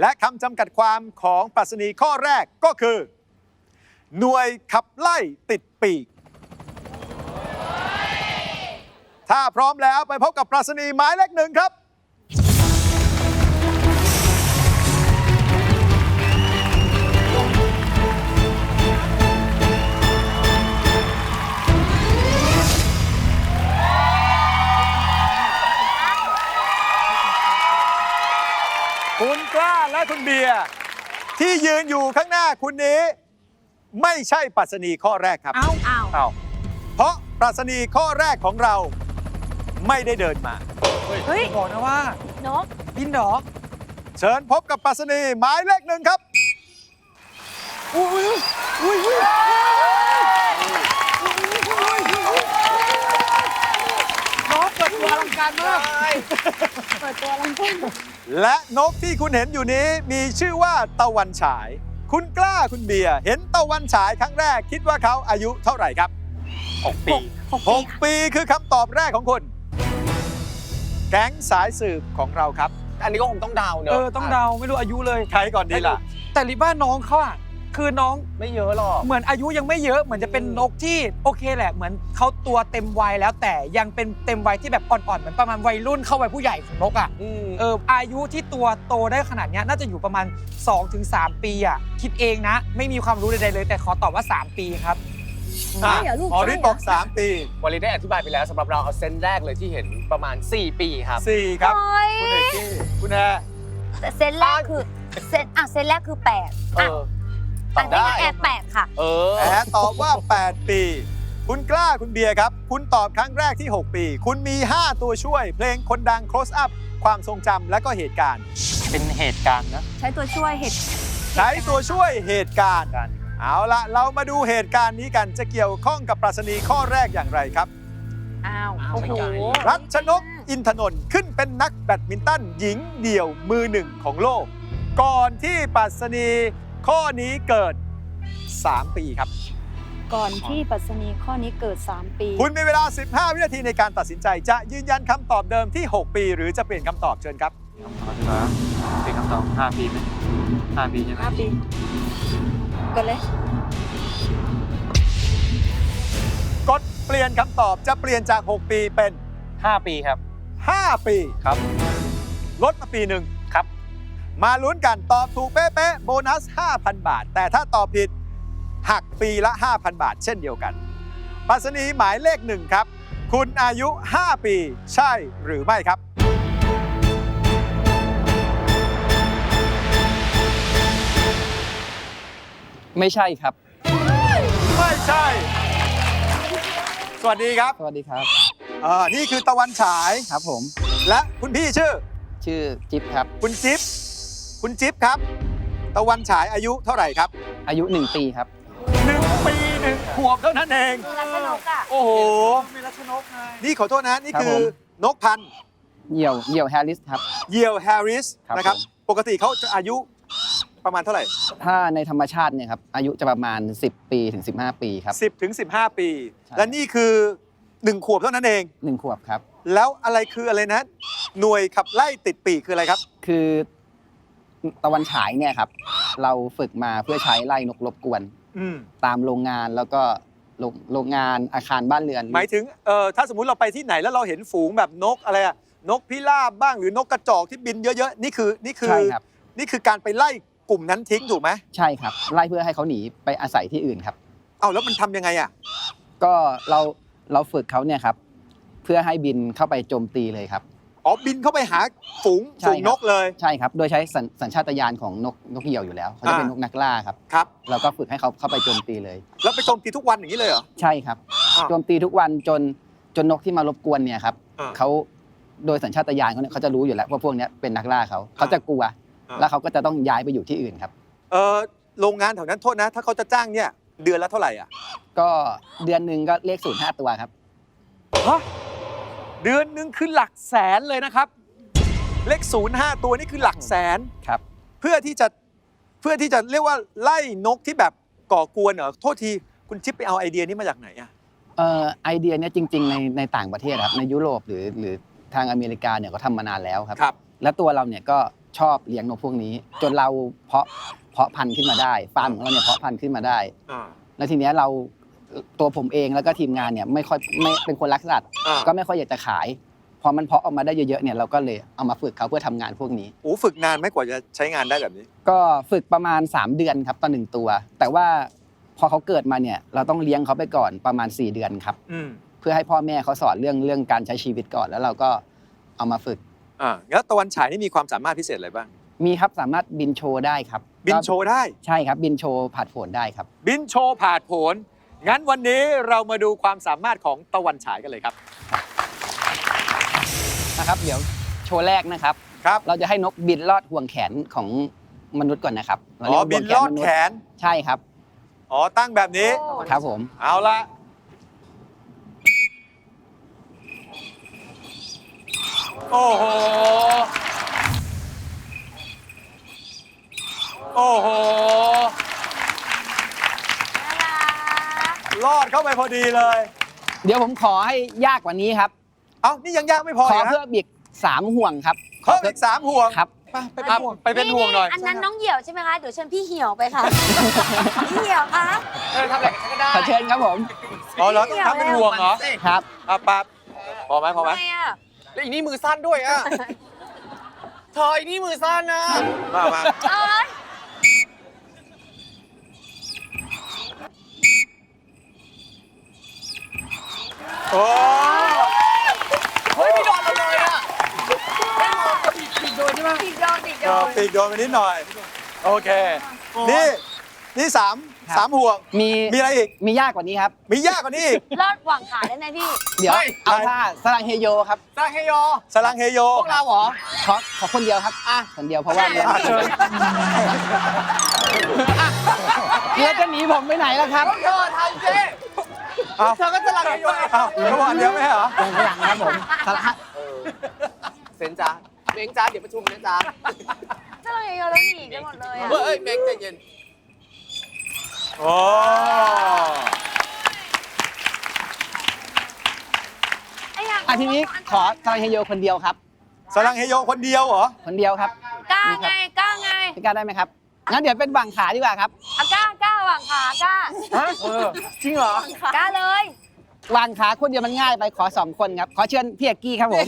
และคำจำกัดความของปรัชนีข้อแรกก็คือ หน่วยขับไล่ติดปีก ถ้าพร้อมแล้วไปพบกับปรัชนีหมายเลขหนึ่งครับ คุณเบียร์ที่ยืนอยู่ข้างหน้าคุณนี้ ไม่ใช่ปรัชนีข้อแรกครับ เอ้าอ้าวเอาเพราะปรัชนีข้อแรกของเราไม่ได้เดินมา เฮ้ยบอกนะว่า นกบินเหรอเชิญพบกับปรัชนีหมายเลขหนึ่งครับ อุ้ยอุ้ยอุ้ยน้ องเปิดตัวอลังการมากเปิดตัวลังเต้นและนกที่คุณเห็นอยู่นี้มีชื่อว่าตะวันฉาย คุณกล้าคุณเบียร์เห็นตะวันฉายครั้งแรกคิดว่าเขาอายุเท่าไหร่ครับ 6 ปีหกปีค่ะ6ปีคือคำตอบแรกของคุณ แก๊งสายสืบของเราครับ อันนี้ก็คงต้องเดาเนอะเออต้องเดาไม่รู้อายุเลยใครก่อนดีล่ะ แต่ลิบ้าน้องเขาอะ คือน้องไม่เยอะหรอก เหมือนอายุยังไม่เยอะเหมือนจะเป็นนกที่โอเคแหละเหมือนเขาตัวเต็มวัยแล้วแต่ยังเป็นเต็มวัยที่แบบอ่อนๆเหมือนประมาณวัยรุ่นเข้าวัยผู้ใหญ่ของนกอะอืม เอออายุที่ตัวโตได้ขนาดเนี้ยน่าจะอยู่ประมาณ 2-3 ปีอะคิดเองนะ ไม่มีความรู้ใดๆเลย แต่ขอตอบว่า 3 ปีครับใช่เหรอลูกอ๋อใช่ริสเหรบอก 3 ปีวันนี้ได้อธิบายไปแล้วสำหรับเราเอาเซนแรกเลยที่เห็นประมาณ 4 ปีครับ 4 ครับ โอ๊ยคุณเอกกี้คุณแอร์แต่เซนแรกคือเซนอะเซนแรกคือแปดเออะอ ตแต่อบที่ได้แอบแปดค่ะ เออแอร์ตอบว่า 8 ปี คุณกล้าคุณเบียร์ครับ คุณตอบครั้งแรกที่ 6 ปี คุณมี 5 ตัวช่วย เพลงคนดัง close up ความทรงจำและก็เหตุการณ์ เป็นเหตุการณ์นะใช้ตัวช่วยเห็ดใช้ตัวช่วยเหตุการณ์เอาละเรามาดูเหตุการณ์นี้กันจะเกี่ยวข้องกับปรัชนีข้อแรกอย่างไรครับ อ้าวอ้าวโอ้ไม่โหไกลรัชนกอินทนนท์ขึ้นเป็นนักแบดมินตันหญิงเดี่ยวมือหนึ่งของโลก ก่อนที่ปรัชนี ข้อนี้เกิด 3 ปีครับ ก่อนที่ปรัชนีข้อนี้เกิด 3 ปี คุณมีเวลา 15 วินาทีในการตัดสินใจ จะยืนยันคำตอบเดิมที่ 6 ปี หรือจะเปลี่ยนคำตอบเชิญครับคำตอบครับเป็นคำตอบ5ปีไหม5ปีใช่ไหม5ปีกดเลย กดเปลี่ยนคำตอบจะเปลี่ยนจาก 6 ปีเป็น 5 ปีครับ 5 ปีครับ ลดมาปีหนึ่งครับ มาลุ้นกันตอบถูกเป๊ะๆโบนัส 5,000 บาท แต่ถ้าตอบผิดหักปีละ 5,000 บาท เช่นเดียวกันปรัสนีหมายเลขหนึ่งครับ คุณอายุ 5 ปี ใช่หรือไม่ครับ ไม่ใช่ครับ ไม่ใช่ สวัสดีครับสวัสดีครับ เอ่อนี่คือตะวันฉาย ครับผม และคุณพี่ชื่อ ชื่อจิ๊บครับ คุณจิ๊บ คุณจิ๊บครับ ตะวันฉายอายุเท่าไหร่ครับอายุ 1 ปีครับ หนึ่งปีหนึ่งขวบเท่านั้นเอง รัชนกอะ โอ้โห มีรัชนกไงนี่ขอโทษนะ นี่ครับคือผมนกพันธุ์เหยี่ยวเหยี่ยวแฮร์ริสครับเยียวแฮร์ริสครับนะครับ ผม ปกติเขาจะอายุประมาณเท่าไหร่ ถ้าในธรรมชาติเนี่ยครับอายุจะประมาณ 10 ปีถึง 15 ปีครับ 10ถึง15 ปี ใช่ และนี่คือ 1 ขวบเท่านั้นเองหนึ่งขวบครับ แล้วอะไรคืออะไรนะ หน่วยขับไล่ติดปีกคืออะไรครับ คือ ตะวันฉายเนี่ยครับ เราฝึกมาเพื่อใช้ไล่นกรบกวน อืมตามโรงงานแล้วก็โรงโรงงานอาคารบ้านเรือน หมายถึงเอ่อถ้าสมมุติเราไปที่ไหนแล้วเราเห็นฝูงแบบนกอะไรอะนกพิราบบ้างหรือนกกระจอกที่บินเยอะๆ นี่คือนี่คือ ใช่ครับ นี่คือการไปไล่กลุ่มนั้นทิ้งถูกไหมใช่ครับ ไล่เพื่อให้เขาหนีไปอาศัยที่อื่นครับ เอาแล้วมันทำยังไงอะก็เราเราฝึกเขาเนี่ยครับ เพื่อให้บินเข้าไปโจมตีเลยครับ อ๋อบินเข้าไปหาฝูงใช่ฝูงครับ นกเลย ใช่ครับ โดยใช้สัญสัญชาตญาณของนกนกเหยี่ยวอยู่แล้ว เขาจะเป็นอ่าน นกนักล่าครับ ครับ เราก็ฝึกให้เขาเข้าไปโจมตีเลย แล้วไปโจมตีทุกวันอย่างนี้เลยเหรอ ใช่ครับ อ่าโจมตีทุกวันจนจนนกที่มารบกวนเนี่ยครับอ่าเขาโดยสัญชาตญาณเขาเนี่ยเขาจะรู้อยู่แล้วว่าพวกเนี้ยเป็นนักล่าเขา เขาจะกลัว อ่า แล้วเขาก็จะต้องย้ายไปอยู่ที่อื่นครับ เออโรงงานแถวนั้นโทษนะ ถ้าเขาจะจ้างเนี่ย เดือนละเท่าไหร่อะก็เดือนหนึ่งก็เลขศูนย์ห้าตัวครับ ฮะ เดือนหนึ่งคือหลักแสนเลยนะครับ เลขศูนย์ห้าตัวนี่คือหลักแสนครับ เพื่อที่จะเพื่อที่จะเรียกว่าไล่นกที่แบบก่อกวนเหรอโทษทีคุณจิ๊บไปเอาไอเดียนี้มาจากไหนอะเอ่อไอเดียเนี่ยจริง ๆ ในในต่างประเทศครับในยุโรปหรือหรือทางอเมริกาเนี่ยเขาทำมานานแล้วครับ ครับ และตัวเราเนี่ยก็ชอบเลี้ยงนกพวกนี้ จนเราเพาะเพาะพันธุ์ขึ้นมาได้ฟาร์มของเราเนี่ยเพาะพันธุ์ขึ้นมาได้อ่าแล้วทีเนี้ยเรา ตัวผมเองแล้วก็ทีมงานเนี่ยไม่ค่อยไม่เป็นคนรักสัตว์อ่า ก็ไม่ค่อยอยากจะขาย พอมันเพาะออกมาได้เยอะๆเนี่ยเราก็เลยเอามาฝึกเขาเพื่อทำงานพวกนี้ โอ้ฝึกนานไหมกว่าจะใช้งานได้แบบนี้ ก็ฝึกประมาณ 3 เดือนครับต่อหนึ่งตัว แต่ว่าพอเขาเกิดมาเนี่ยเราต้องเลี้ยงเขาไปก่อนประมาณ 4 เดือนครับ อืมเพื่อให้พ่อแม่เขาสอนเรื่องเรื่องการใช้ชีวิตก่อนแล้วเราก็เอามาฝึก อ่าแล้วตะวันฉายนี่มีความสามารถพิเศษอะไรบ้าง มีครับสามารถบินโชว์ได้ครับบินโชว์ได้ ใช่ครับบินโชว์ผัดโผนได้ครับ บินโชว์ผาดโผน งั้นวันนี้เรามาดูความสามารถของตะวันฉายกันเลยครับ นะครับ เดี๋ยวโชว์แรกนะครับ ครับ เราจะให้นกบินลอดห่วงแขนของมนุษย์ก่อนนะครับเราอ๋เรีอยกว่าบินลอดห่วงแขมษย์นใช่ครับ อ๋อ ตั้งแบบนี้ ครับผม เอาละโอ้โห โอ้โห รอดเข้าไปพอดีเลย เดี๋ยวผมขอให้ยากกว่านี้ครับ เอ้านี่ยังยากไม่พอขออีกนะเพื่อบิกสามห่วงครับเพิ่มอีกสามห่วงครับไปเป็นห่วงไปเป็นห่วงหน่อยอันนั้นน้องเหี่ยวใช่ไหมคะ เดี๋ยวเชิญพี่เหี่ยวไปค่ะ พี่เหี่ยวคะเออทำอะไรกันก็ได้ขอเชิญครับผมอ๋อเหรอต้องทำเป็นห่วงเหรอครับอะปั๊บพอไหมพอไหมทำไมอะแล้วอีนี่มือสั้นด้วยอะเธออีนี่มือสั้นนะมามา เอ้ย โอ้เฮ้ยไม่โดนเราเลยอะติดโดนติดโดเออนปีกโดนไปนิดหน่อย โอเค นี่นี่สามครับสามห่วง มีมีอะไรอีก มียากกว่านี้ครับ มียากกว่านี้อีกรอดหว่างขาได้ไหมพี่ เดี๋ยวเฮ้ย เอาท่าสลังเฮโยครับสร้างเฮโยสลังเฮโยพวกเราเหรอขอขอคนเดียวครับอะคนเดียวเพราะว่าเดี๋ยวอะเชิญเดี๋ยวจะหนีผมไปไหนแล้วครับ เธอทำสิ เอาเธอก็สลังเฮโยเอาระหว่างเดียวไม่ใช่เหรอ ตรงหลังครับผมสลังเซนจ้าเมงจ้าเดี๋ยวประชุมนะจ้าถ้าเราอย่างนี้แล้วหนีกันหมดเลยอะเฮ้ยเมงใจเย็นโอ้ไอ้อยากอะทีนี้ขอสลังเฮโยคนเดียวครับ สลังเฮโยคนเดียวเหรอ คนเดียวครับกล้าไงกล้าไงพี่กล้าได้ไหมครับ งั้นเดี๋ยวเป็นบังขาดีกว่าครับอะกล้ากล้าหว่างขากล้าเออจริงเหรอ กล้าเลย วางขาคนเดียวมันง่ายไปขอสองคนครับ ขอเชิญพี่เอกกี้ครับผม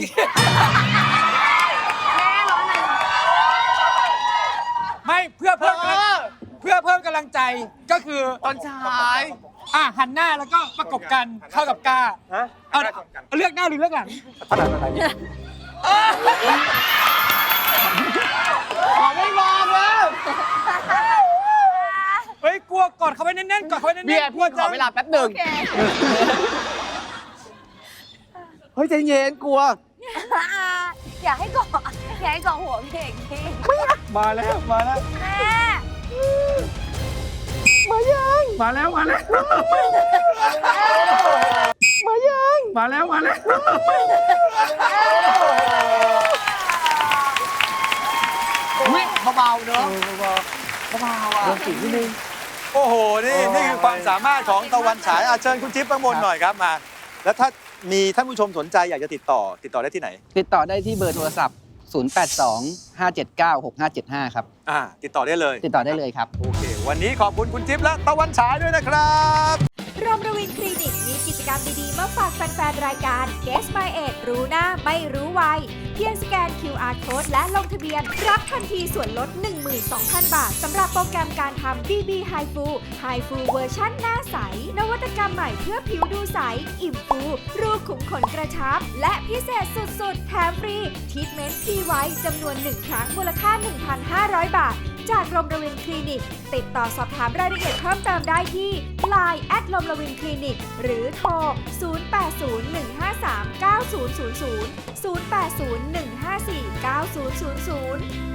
แม่ร้อนหน่อยไม่เพื่อเธเพิ่มอกำลังเพื่อเพิ่มกำลังใจก็คือตอนฉายอะหันหน้าแล้วก็ประกบกันเข้ากับกาฮะเอาเอาเลือกหน้าหรือเลือกหลังถนัดอะไรขอไม่มองแล้ว เฮ้ยกลัวกอดเขาไว้ แน่นๆกอดเขาไว้แน่นๆเบียร์พี่ขอเวลาแป๊บหนึ่งโอเคเฮ้ยใจเย็นกลัว อย่าให้เกาะอย่าให้เกาะหัวพี่เอกพี่มาแล้วมาแล้ว แม่มาแล้วมาแล้วมาแล้ว มาแล้วมาแล้ว อุ้ยเบาๆเนอะ โอ้โห นี่นี่คือความสามารถของตะวันฉายอาเชิญคุณจิ๊บประมวลหน่อยครับมา แล้วถ้ามีท่านผู้ชมสนใจอยากจะติดต่อติดต่อได้ที่ไหน ติดต่อได้ที่เบอร์โทรศัพท์ 082 579 6575 ครับ อ่าติดต่อได้เลย ติดต่อได้เลยครับ โอเค วันนี้ขอบคุณคุณจิ๊บและตะวันฉายด้วยนะครับโรมระวินคลินิกมีกิจกรรมดีๆมาฝากแฟนๆรายการ Guess My Age รู้หน้าไม่รู้วัย เพียงสแกน QR Code และลงทะเบียน รับทันทีส่วนลด 12,000 บาทสำหรับโปรแกรมการทำ BB High Fu High Fu เวอร์ชันหน้าใส นวัตกรรมใหม่เพื่อผิวดูใส อิ่มฟู รูขุมขนกระชับ และพิเศษสุดๆ แถมฟรี ทีทเมนต์พีไว้จำนวน 1 ครั้งมูลค่า 1,500 บาท จากลมระวินคลินิก ติดต่อสอบถามรายละเอียดเพิ่มเติมได้ที่ Line แอดลมระวินคลินิก หรือโทร 0801539000 0801549000